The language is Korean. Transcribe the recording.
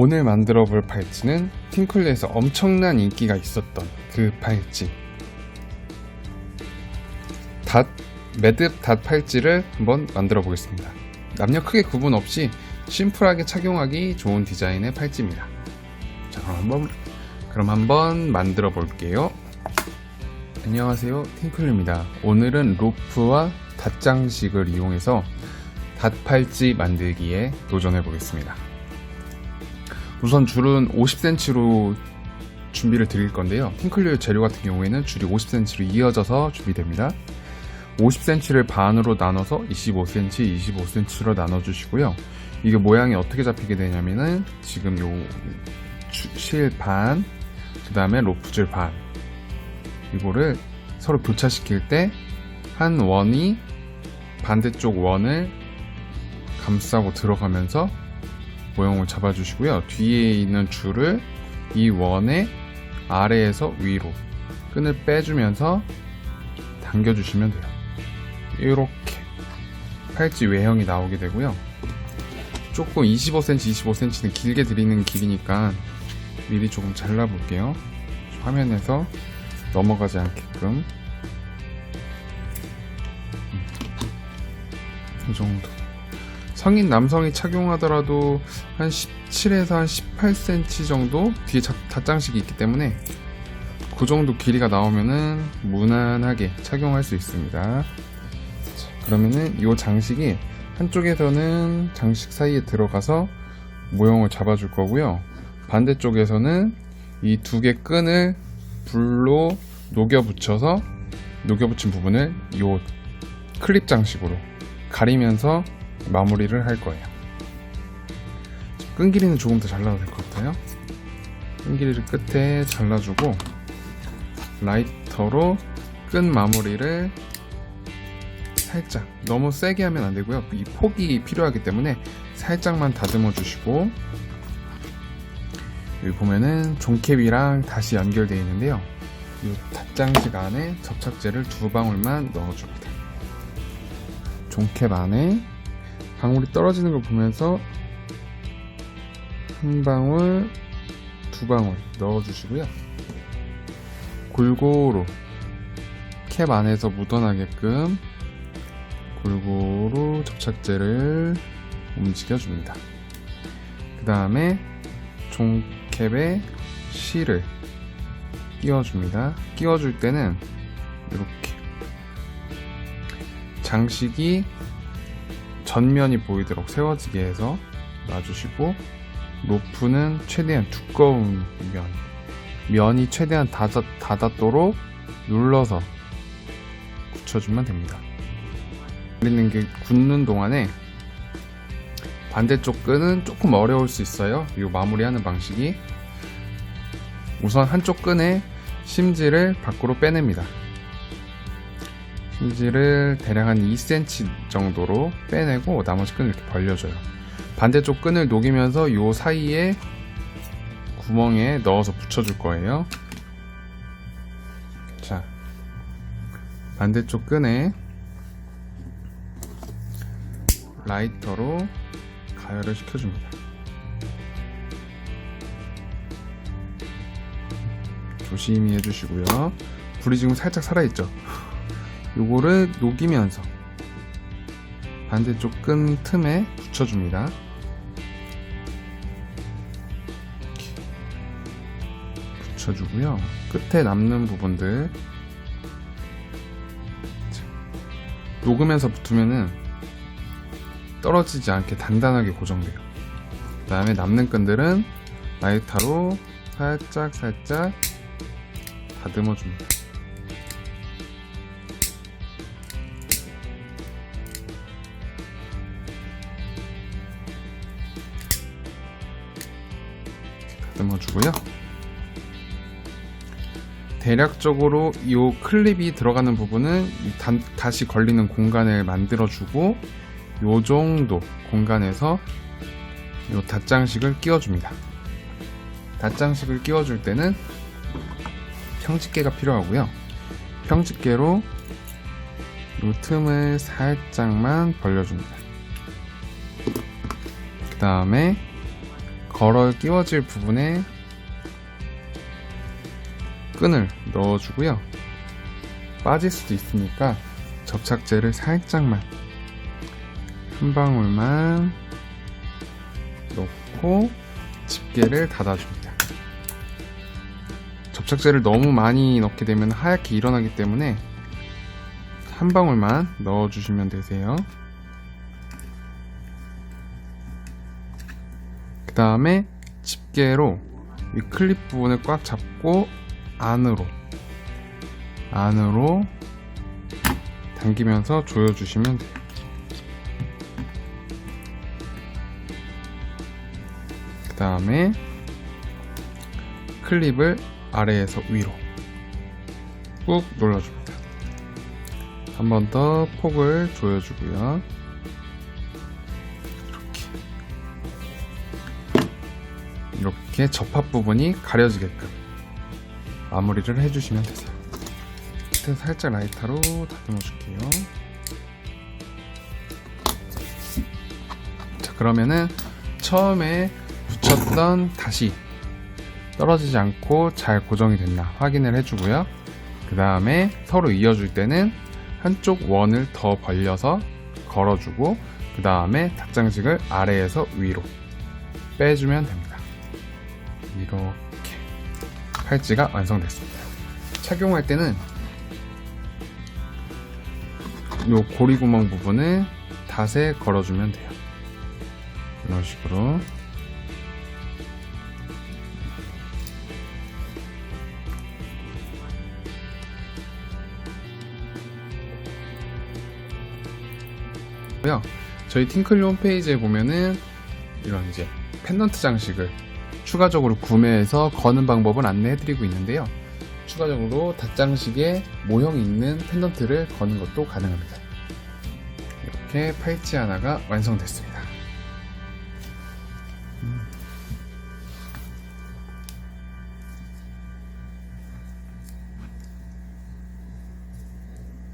오늘 만들어 볼 팔찌는 팅클리에서 엄청난 인기가 있었던 그 팔찌. 닷 매듭 닷 팔찌를 한번 만들어 보겠습니다. 남녀 크게 구분 없이 심플하게 착용하기 좋은 디자인의 팔찌입니다. 자 그럼 한번 그럼 한번 만들어 볼게요. 안녕하세요. 팅클입니다. 오늘은 로프와 닷 장식을 이용해서 닷 팔찌 만들기에 도전해 보겠습니다 우선 줄은 50cm로 준비를 드릴 건데요. 팅클리오 재료 같은 경우에는 줄이 50cm로 이어져서 준비됩니다. 50cm를 반으로 나눠서 25cm, 25cm로 나눠주시고요. 이게 모양이 어떻게 잡히게 되냐면은 지금 요 실 반, 그 다음에 로프줄 반, 이거를 서로 교차시킬 때 한 원이 반대쪽 원을 감싸고 들어가면서 모형을 잡아주시고요. 뒤에 있는 줄을 이 원의 아래에서 위로 끈을 빼주면서 당겨주시면 돼요. 이렇게 팔찌 외형이 나오게 되고요. 조금 25cm, 25cm는 길게 드리는 길이니까 미리 조금 잘라볼게요. 화면에서 넘어가지 않게끔 음. 이 정도. 성인 남성이 착용하더라도 한 17에서 한 18cm 정도 뒤에 자- 닷장식이 있기 때문에 그 정도 길이가 나오면은 무난하게 착용할 수 있습니다. 자, 그러면은 이 장식이 한쪽에서는 장식 사이에 들어가서 모형을 잡아줄 거고요. 반대쪽에서는 이 두 개 끈을 불로 녹여 붙여서 녹여 붙인 부분을 이 클립 장식으로 가리면서 마무리를 할 거예요. 끈 길이는 조금 더 잘라도 될 것 같아요. 끈 길이를 끝에 잘라주고 라이터로 끈 마무리를 살짝 너무 세게 하면 안 되고요. 이 폭이 필요하기 때문에 살짝만 다듬어 주시고 여기 보면은 종캡이랑 다시 연결되어 있는데요. 이 닷장식 안에 접착제를 두 방울만 넣어줍니다. 종캡 안에 방울이 떨어지는 걸 보면서 한 방울, 두 방울 넣어주시고요. 골고루 캡 안에서 묻어나게끔 골고루 접착제를 움직여줍니다. 그 다음에 종캡에 실을 끼워줍니다. 끼워줄 때는 이렇게 장식이 전면이 보이도록 세워지게 해서 놔주시고 로프는 최대한 두꺼운 면 면이 최대한 닫아, 닫았도록 눌러서 굳혀주면 됩니다. 그리는 게 굳는 동안에 반대쪽 끈은 조금 어려울 수 있어요. 이 마무리하는 방식이. 우선 한쪽 끈에 심지를 밖으로 빼냅니다 심지를 대략 한 2cm 정도로 빼내고 나머지 끈을 이렇게 벌려줘요. 반대쪽 끈을 녹이면서 요 사이에 구멍에 넣어서 붙여줄 거예요. 자, 반대쪽 끈에 라이터로 가열을 시켜줍니다. 조심히 해주시고요. 불이 지금 살짝 살아있죠? 요거를 녹이면서 반대쪽 끈 틈에 붙여줍니다. 붙여주고요. 끝에 남는 부분들 자, 녹으면서 붙으면은 떨어지지 않게 단단하게 고정돼요. 그 다음에 남는 끈들은 라이터로 살짝 살짝 다듬어 줍니다. 다듬어주고요. 대략적으로 이 클립이 들어가는 부분은 이 단- 다시 걸리는 공간을 만들어주고 요 정도 공간에서 요 닷장식을 끼워줍니다. 닷장식을 끼워줄 때는 평집게가 필요하고요. 평집게로 요 틈을 살짝만 벌려줍니다. 그 다음에 걸어 끼워질 부분에 끈을 넣어주고요. 빠질 수도 있으니까 접착제를 살짝만 한 방울만 넣고 집게를 닫아줍니다. 접착제를 너무 많이 넣게 되면 하얗게 일어나기 때문에 한 방울만 넣어주시면 되세요. 다음에 집게로 이 클립 부분을 꽉 잡고 안으로 안으로 당기면서 조여주시면 돼요. 그 다음에 클립을 아래에서 위로 꾹 눌러줍니다. 한 번 더 폭을 조여주고요. 이렇게 접합 부분이 가려지게끔 마무리를 해주시면 되세요. 밑에 살짝 라이터로 다듬어 줄게요. 자, 그러면은 처음에 붙였던 다시 떨어지지 않고 잘 고정이 됐나 확인을 해주고요. 그 다음에 서로 이어줄 때는 한쪽 원을 더 벌려서 걸어주고 그 다음에 닭장식을 아래에서 위로 빼주면 됩니다. 이렇게 팔찌가 완성됐습니다. 착용할 때는 요 고리 구멍 부분을 닷에 걸어주면 돼요. 이런 식으로. 저희 팅클리 홈페이지에 보면은 이런 이제 펜던트 장식을 추가적으로 구매해서 거는 방법을 안내해드리고 있는데요. 추가적으로 닷장식에 모형이 있는 펜던트를 거는 것도 가능합니다. 이렇게 팔찌 하나가 완성됐습니다.